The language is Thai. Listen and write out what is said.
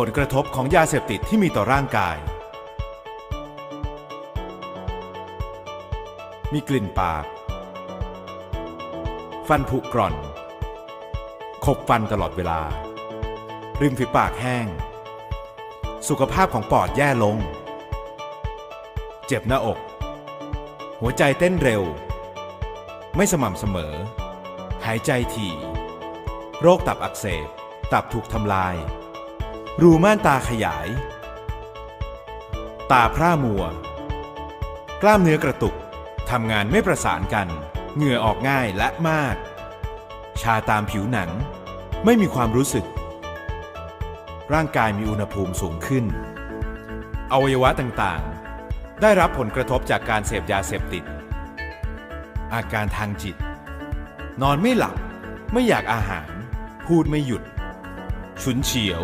ผลกระทบของยาเสพติดที่มีต่อร่างกาย มีกลิ่นปาก ฟันผุกร่อน ขบฟันตลอดเวลา ริมฝีปากแห้ง สุขภาพของปอดแย่ลง เจ็บหน้าอก หัวใจเต้นเร็ว ไม่สม่ำเสมอ หายใจถี่ โรคตับอักเสบ ตับถูกทำลาย รูม่านตาขยาย ตาพร่ามัว กล้ามเนื้อกระตุก ทำงานไม่ประสานกัน เหงื่อออกง่ายและมาก ชาตามผิวหนัง ไม่มีความรู้สึก ร่างกายมีอุณหภูมิสูงขึ้น อวัยวะต่างๆ ได้รับผลกระทบจากการเสพยาเสพติด อาการทางจิต นอนไม่หลับ ไม่อยากอาหาร พูดไม่หยุด ฉุนเฉียว